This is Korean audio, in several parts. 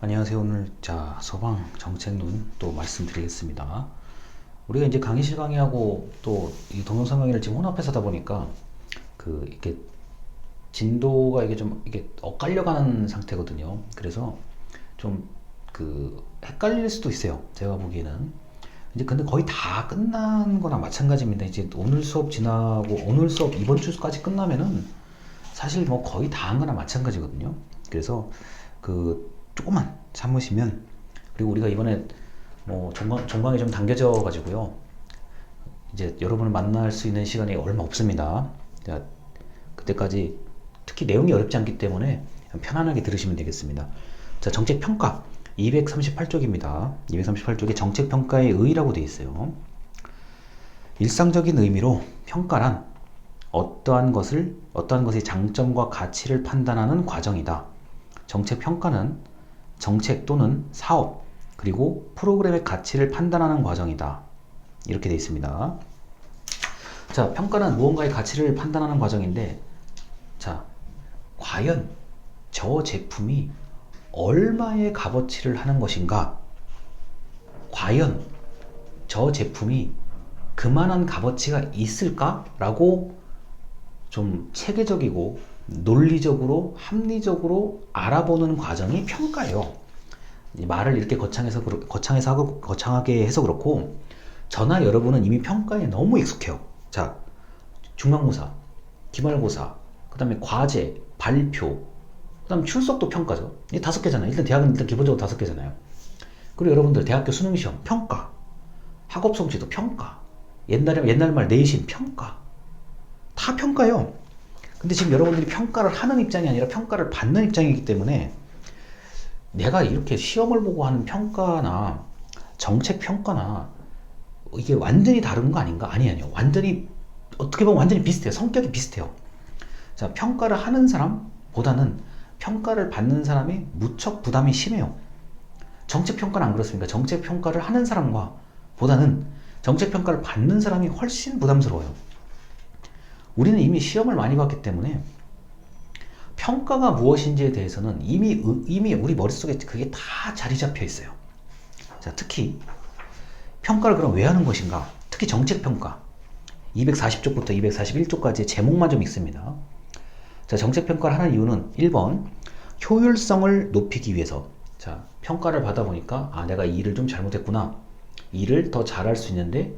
안녕하세요. 오늘 자 서방 정책론 또 말씀드리겠습니다. 우리가 이제 강의실 강의하고 또 이 동영상 강의를 지금 혼합해서 하다 보니까 그 이게 진도가 이게 좀 이게 엇갈려가는 상태거든요. 그래서 좀 그 헷갈릴 수도 있어요. 제가 보기에는 이제 근데 거의 다 끝난 거나 마찬가지입니다. 이제 오늘 수업 지나고 오늘 수업 이번 주까지 끝나면은 사실 뭐 거의 다 한 거나 마찬가지거든요. 그래서 그 조금만 참으시면 그리고 우리가 이번에 뭐 종강, 종강이 좀 당겨져 가지고요. 이제 여러분을 만날 수 있는 시간이 얼마 없습니다. 자, 그때까지 특히 내용이 어렵지 않기 때문에 편안하게 들으시면 되겠습니다. 자, 정책 평가 238쪽입니다. 238쪽에 정책 평가의 의의라고 되어 있어요. 일상적인 의미로 평가란 어떠한 것을 어떠한 것의 장점과 가치를 판단하는 과정이다. 정책 평가는 정책 또는 사업 그리고 프로그램의 가치를 판단하는 과정이다. 이렇게 되어 있습니다. 자, 평가는 무언가의 가치를 판단하는 과정인데 자, 과연 저 제품이 얼마의 값어치를 하는 것인가? 과연 저 제품이 그만한 값어치가 있을까? 라고 좀 체계적이고 논리적으로 합리적으로 알아보는 과정이 평가예요. 이 말을 이렇게 거창해서 거창해서 하고 거창하게 해서 그렇고 저나 여러분은 이미 평가에 너무 익숙해요. 자, 중간고사, 기말고사, 그다음에 과제, 발표, 그다음 출석도 평가죠. 이 다섯 개잖아요. 일단 대학은 일단 기본적으로 다섯 개잖아요. 그리고 여러분들 대학교 수능 시험 평가, 학업 성취도 평가, 옛날에 옛날 말 내신 평가, 다 평가요. 근데 지금 여러분들이 평가를 하는 입장이 아니라 평가를 받는 입장이기 때문에 내가 이렇게 시험을 보고 하는 평가나 정책 평가나 이게 완전히 다른 거 아닌가? 아니 아니요. 완전히 어떻게 보면 완전히 비슷해요. 성격이 비슷해요. 자, 평가를 하는 사람보다는 평가를 받는 사람이 무척 부담이 심해요. 정책 평가는 안 그렇습니까? 정책 평가를 하는 사람과 보다는 정책 평가를 받는 사람이 훨씬 부담스러워요. 우리는 이미 시험을 많이 봤기 때문에 평가가 무엇인지에 대해서는 이미 의- 이미 우리 머릿속에 그게 다 자리 잡혀 있어요. 자, 특히 평가를 그럼 왜 하는 것인가? 특히 정책 평가. 240쪽부터 241쪽까지의 제목만 좀 있습니다. 자, 정책 평가를 하는 이유는 1번 효율성을 높이기 위해서. 자, 평가를 받아 보니까 아, 내가 이 일을 좀 잘못했구나. 이 일을 더 잘할 수 있는데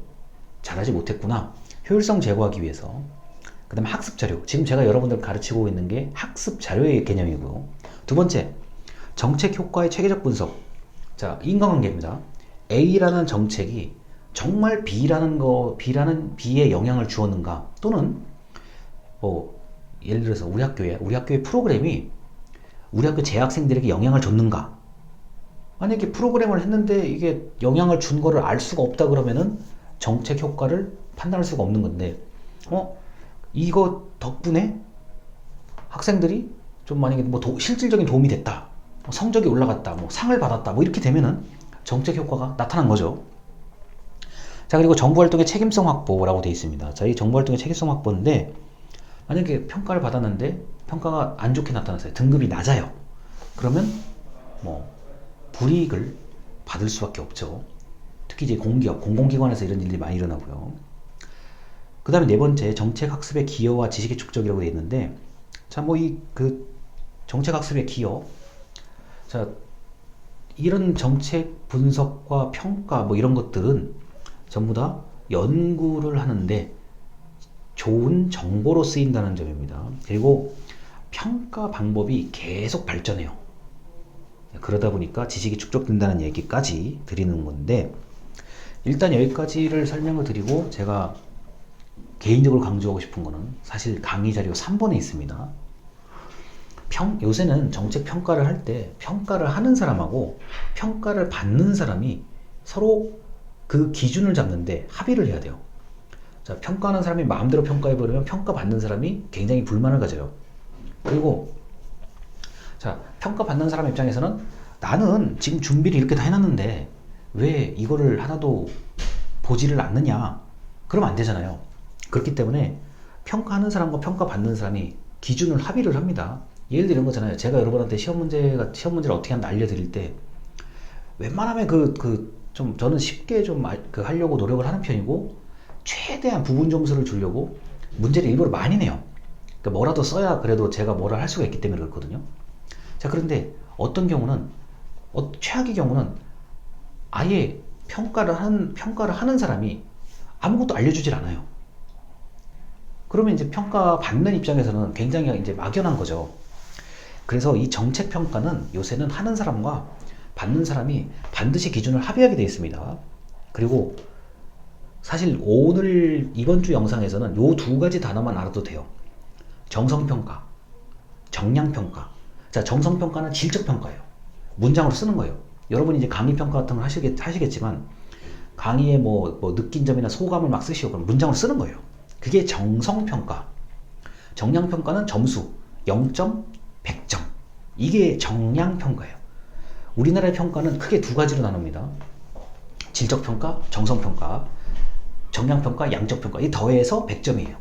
잘하지 못했구나. 효율성 제고하기 위해서. 그 다음에 학습 자료. 지금 제가 여러분들 가르치고 있는 게 학습 자료의 개념이고요. 두 번째, 정책 효과의 체계적 분석. 자, 인과관계입니다. A라는 정책이 정말 B라는 거, B라는 B에 영향을 주었는가? 또는 뭐 예를 들어서 우리 학교에 우리 학교의 프로그램이 우리 학교 재학생들에게 영향을 줬는가? 만약에 프로그램을 했는데 이게 영향을 준 거를 알 수가 없다 그러면은 정책 효과를 판단할 수가 없는 건데, 어? 이거 덕분에 학생들이 좀 만약에 뭐 도- 실질적인 도움이 됐다. 뭐 성적이 올라갔다. 뭐 상을 받았다. 뭐 이렇게 되면은 정책 효과가 나타난 거죠. 자, 그리고 정부 활동의 책임성 확보라고 되어 있습니다. 자, 이 정부 활동의 책임성 확보인데 만약에 평가를 받았는데 평가가 안 좋게 나타났어요. 등급이 낮아요. 그러면 뭐 불이익을 받을 수밖에 없죠. 특히 이제 공기업, 공공기관에서 이런 일들이 많이 일어나고요. 그 다음에 네 번째 정책 학습의 기여와 지식의 축적이라고 되어 있는데 자 뭐 이 그 정책 학습의 기여 자 이런 정책 분석과 평가 뭐 이런 것들은 전부 다 연구를 하는데 좋은 정보로 쓰인다는 점입니다. 그리고 평가 방법이 계속 발전해요. 그러다 보니까 지식이 축적된다는 얘기까지 드리는 건데 일단 여기까지를 설명을 드리고 제가 개인적으로 강조하고 싶은 거는 사실 강의 자료 3번에 있습니다. 평, 요새는 정책 평가를 할 때 평가를 하는 사람하고 평가를 받는 사람이 서로 그 기준을 잡는데 합의를 해야 돼요. 자, 평가하는 사람이 마음대로 평가해버리면 평가받는 사람이 굉장히 불만을 가져요. 그리고 자, 평가받는 사람 입장에서는 나는 지금 준비를 이렇게 다 해놨는데 왜 이거를 하나도 보지를 않느냐? 그러면 안 되잖아요. 그렇기 때문에 평가하는 사람과 평가받는 사람이 기준을 합의를 합니다. 예를 들어 거잖아요. 제가 여러분한테 시험 문제가 시험 문제를 어떻게 하는지 알려드릴 때 웬만하면 그 그 좀 저는 쉽게 좀 알- 그 하려고 노력을 하는 편이고 최대한 부분 점수를 주려고 문제를 일부러 많이 내요. 그러니까 뭐라도 써야 그래도 제가 뭐라 할 수가 있기 때문에 그렇거든요. 자 그런데 어떤 경우는 어, 최악의 경우는 아예 평가를 하는 평가를 하는 사람이 아무것도 알려주질 않아요. 그러면 이제 평가 받는 입장에서는 굉장히 이제 막연한 거죠. 그래서 이 정책 평가는 요새는 하는 사람과 받는 사람이 반드시 기준을 합의하게 되어 있습니다. 그리고 사실 오늘 이번 주 영상에서는 요 두 가지 단어만 알아도 돼요. 정성평가, 정량평가. 자, 정성평가는 질적평가예요. 문장으로 쓰는 거예요. 여러분이 이제 강의평가 같은 걸 하시겠, 하시겠지만, 강의에 뭐, 뭐 느낀 점이나 소감을 막 쓰시고, 그럼 문장으로 쓰는 거예요. 그게 정성평가. 정량평가는 점수, 0점, 100점. 이게 정량평가예요. 우리나라의 평가는 크게 두 가지로 나눕니다. 질적평가, 정성평가, 정량평가, 양적평가. 이 더해서 100점이에요.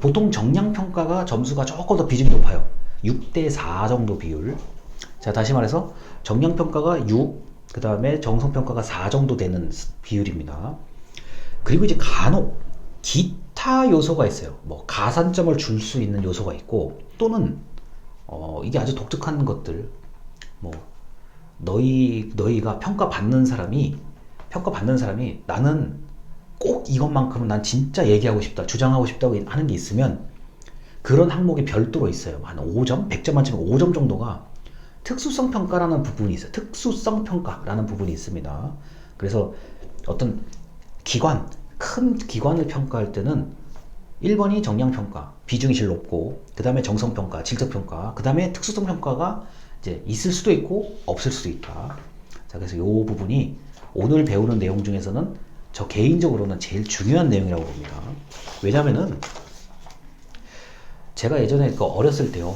보통 정량평가가 점수가 조금 더 비중이 높아요. 6대 4 정도 비율. 자, 다시 말해서 정량평가가 6, 그 다음에 정성평가가 4 정도 되는 비율입니다. 그리고 이제 간혹 기 타 요소가 있어요. 뭐 가산점을 줄 수 있는 요소가 있고 또는 어, 이게 아주 독특한 것들 뭐 너희 너희가 평가 받는 사람이 평가 받는 사람이 나는 꼭 이것만큼은 난 진짜 얘기하고 싶다 주장하고 싶다고 하는 게 있으면 그런 항목이 별도로 있어요. 한 5점, 100점 만점에 5점 정도가 특수성 평가라는 부분이 있어요. 특수성 평가라는 부분이 있습니다. 그래서 어떤 기관, 큰 기관을 평가할 때는 1번이 정량평가, 비중이 제일 높고, 그 다음에 정성평가, 질적평가, 그 다음에 특수성평가가 이제 있을 수도 있고, 없을 수도 있다. 자, 그래서 이 부분이 오늘 배우는 내용 중에서는 저 개인적으로는 제일 중요한 내용이라고 봅니다. 왜냐면은 제가 예전에 그 어렸을 때요.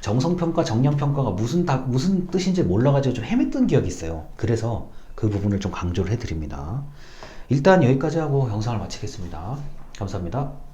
정성평가, 정량평가가 무슨 다, 무슨 뜻인지 몰라가지고 좀 헤맸던 기억이 있어요. 그래서 그 부분을 좀 강조를 해드립니다. 일단 여기까지 하고 영상을 마치겠습니다. 감사합니다.